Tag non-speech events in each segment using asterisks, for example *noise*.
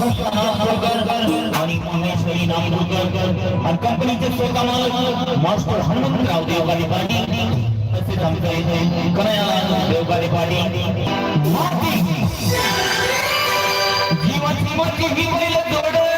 आणि महेश्वरी नामपूरकर आणि कंपनीचे स्वतः मालक मास्टर हनुमंतराव देवगाडी पाटील तसेच आमच्या इथे कनया देवगाडी पाटील माती जीवाची मोठी ही बैल जोड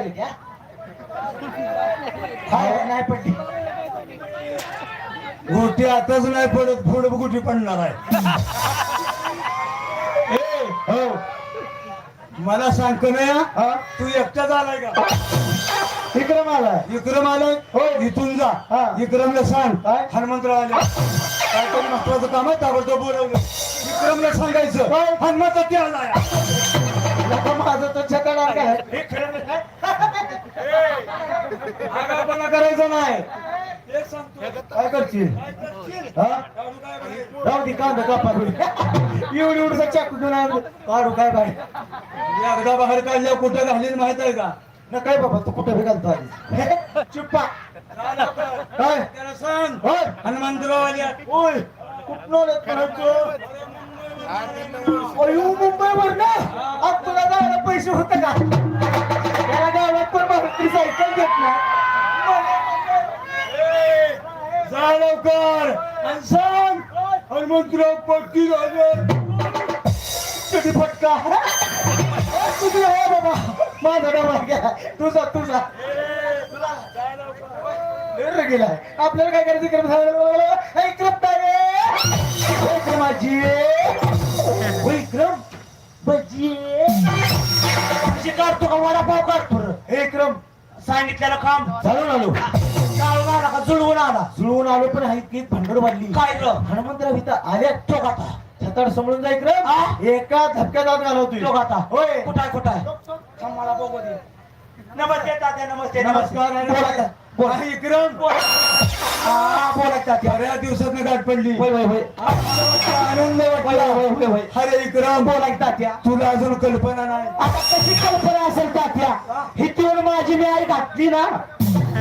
लागले क्या हाय नाही पडली. गोटी आताच नाही पडत पुढे गोटी पडणार आहे. *laughs* हो. मला सांगतो ना तू एकटाच आलाय का? विक्रम आला विक्रम आलाय हो. इथून जा. हा. विक्रमला सांग. काय? हनुमंतराव आले. काहीतरी महत्वाचं काम आहे ताबडतोब बोलवलं. विक्रमला सांगायचं. काय? हनुमंत ते आलाय नका माझं तर हे खरं नाही. आगाऊपणा करायचं नाही. काय करशील? हा? बाहेर? राहू दे कांदा कापा एवढी एवढं चाकू घेऊन. काढू काय बाय एकदा बाहेर काढल्या कुठं घालीन माहीत आहे का? ना काय बाबा तू कुठं बी घालतो आधी चिप्पा. काय? त्याला सांग. होय. हनुमंतराव आल्या. होय. कुठनं आलं करायचं अयो मुंबईवर ना आज तुला जायला पैसे होते का? त्याला गावात पण भाकरी सायकल घेत ना जा लवकर आणि सांग. हनुमंतराव पट्टी झाले कधी फटका तुझी आहे बाबा. माझा डबा घ्या. तुझा तुझा. गेलाय. आपल्याला काय करायचं? क्रम झालं विक्रम तारे काढतो का? वडापाव काढतो रे? विक्रम सांगितलेलं काम चालून आलो चालून आला का? जुळवून आला. जुळवून आलो पण हाय की भांडण वाढली. काय र हनुमंतराव इथं आल्या तो गाता छताड समजून जाय हा? इकडं एका धक्क्यात आत घालवतोय. तो गाता होय. कुठाय कुठाय मला बघू दे. नमस्ते तात्या नमस्ते नमस्कार. बोला, बोला. आणि विक्रम हा, बोला तात्या. बऱ्याच दिवसात गाठ पडली. होय होय होय. आनंद वाटला. होय होय होय अरे विक्रम बोला की तात्या. तुला अजून कल्पना नाही. आता कशी कल्पना असेल तात्या? हितीवर माझी मी आई घातली ना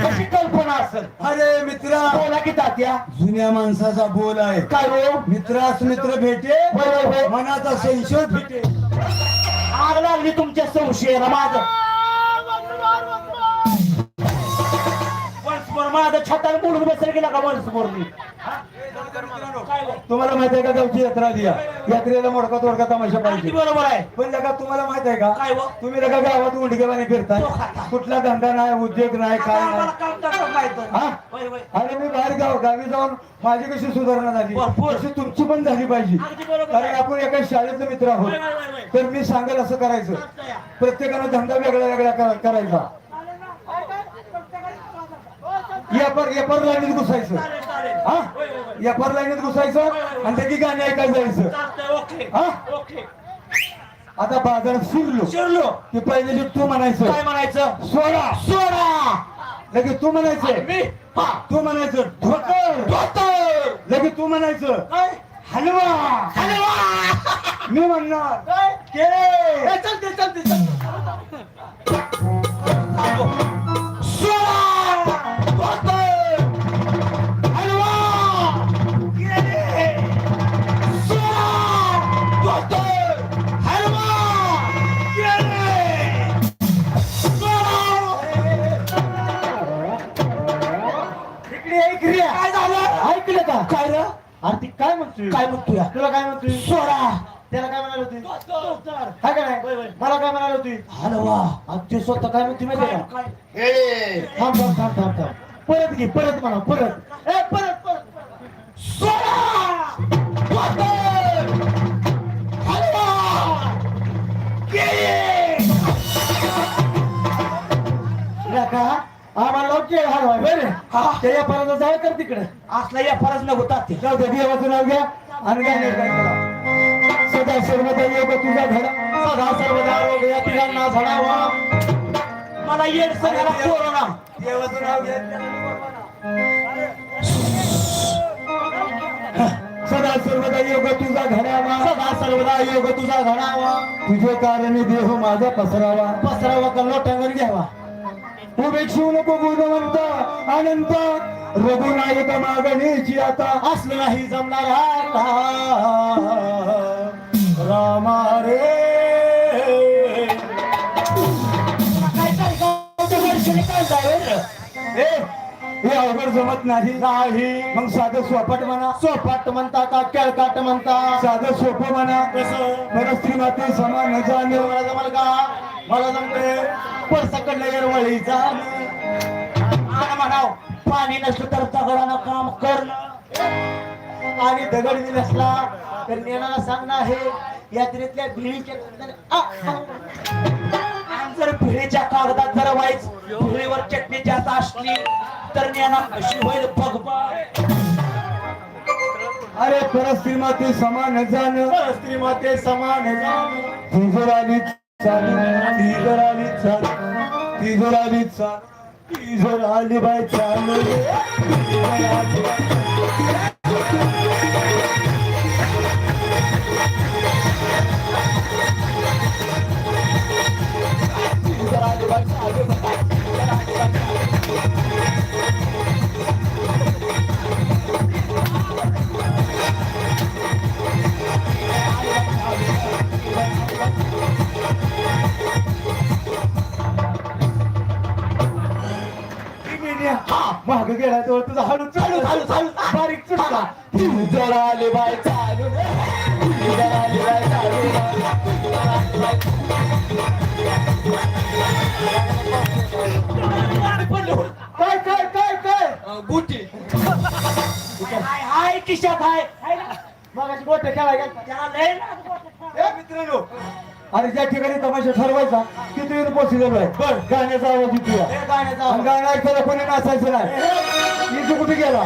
कशी कल्पना असेल? अरे मित्रा. बोला की तात्या. जुन्या माणसाचा बोल आहे. काय हो? मित्रास मित्र भेटे होय होय होय. मनाचा संशय फिटे आग लागली तुमच्या संशयाला माझं. माझं छताला बोलून बसेल गेला का वंशमोरनी तुम्हाला माहीत आहे का गावची यात्रा आली? यात्रेला मोडका तोडका तमाशा पाहिजे बरोबर आहे पण लगा तुम्हाला माहीत आहे का काय? तुम्ही लगा गावात उंडकेवाने फिरताय. कुठला धंदा नाही उद्योग नाही काय नाही. आणि मी बाहेर गाव गावी जाऊन माझी कशी सुधारणा झाली. तशी तुमची पण झाली पाहिजे कारण. आपण एका शाळेतले मित्र आहोत. तर मी सांगेल असं करायचं. प्रत्येकानं धंदा वेगळा वेगळा करा- करायचा यापर यापर लाईनीत घुसायचं. हा. यापर लाईनीत घुसायचं आणि त्याची गाणी ऐकायला जायचं. हा? ओके. आता बाजारात शिरलो शिरलो. की पहिले जे तू म्हणायचं काय म्हणायचं सोडा सोडा लगेच तू म्हणायचं मी तू म्हणायचं धोतर धोतर. लगेच तू म्हणायचं काय? हलवा हलवा. मी म्हणणार काय? केळे चालते चालते चालते अरे ती काय म्हणतोय? काय म्हणतोय? तुला काय म्हणतोय? सोडा. त्याला काय म्हणाल होती. काय काय. नाही? मला काय म्हणाल होती? हलवा. आणि ते स्वतः काय म्हणते माहिती का? थांब थांब थांब थांब थांब. परत घे परत म्हणा परत. ए परत परत सोडा! केळ हलवाय बरं. हा. ते या परत जाय कर तिकडे. असला ताते जाऊ दे देवाचं नाव घ्या आणि गाणे गायला. सदा सर्वदा योग तुझा धडा सदा सर्वदा योग या तिघांना धडावा मला येड सगळ्याला कोरोना देवाचं नाव घ्या. सदा सर्वदा योग तुझा घडावा. सदा सर्वदा योग तुझा घडावा. तुझे कारणे देह माझा पसरावा. पसरावा का लोटांवर घ्यावा? उपेक्षू नको बुधवंत अनंत. रघुनायक मागणीची आता. असलं नाही जमणार आता रामा रे. हे अवघड जमत नाही. नाही. मग साधं स्वपट म्हणा. सोपाट म्हणता का केळकाट म्हणता? साधं सोपं म्हणा. कसं? स्त्री माते समान जाण मला जमल का? मला जमते परसकडलं येरवळीचा आणि म्हणाव पाणी नसलं तर दगडानं काम करणं आणि दगड मी नसला तर नेणारा सांगणं आहे यात्रेतल्या. आणि जर भिळीच्या कागदात जर वाईच भिळीवर चटणी जास्त असली तर नेणार कशी होईल बघ बघ. अरे परस्त्री माते समान जाण. स्त्री माते समान जाण. ती जर आली चाल ती जर आली चाल चाल बाय चालू तो तुझा हळू चालू चालू चालू. बारीक चुटका. जरा आले बाय चालू. जरा आले बाय चालू. काय काय काय काय? गुटी हाय हाय किशात हाय. खेळाय ए मित्रांनो. आणि ज्या ठिकाणी तमाशा ठरवायचा तिथे पोहोचलेलो आहे. बर. गाण्याचा आवाज येतो गाण्याचा गाणं ऐकायला कोणी नाचायचं नाही. इथे कुठे गेला?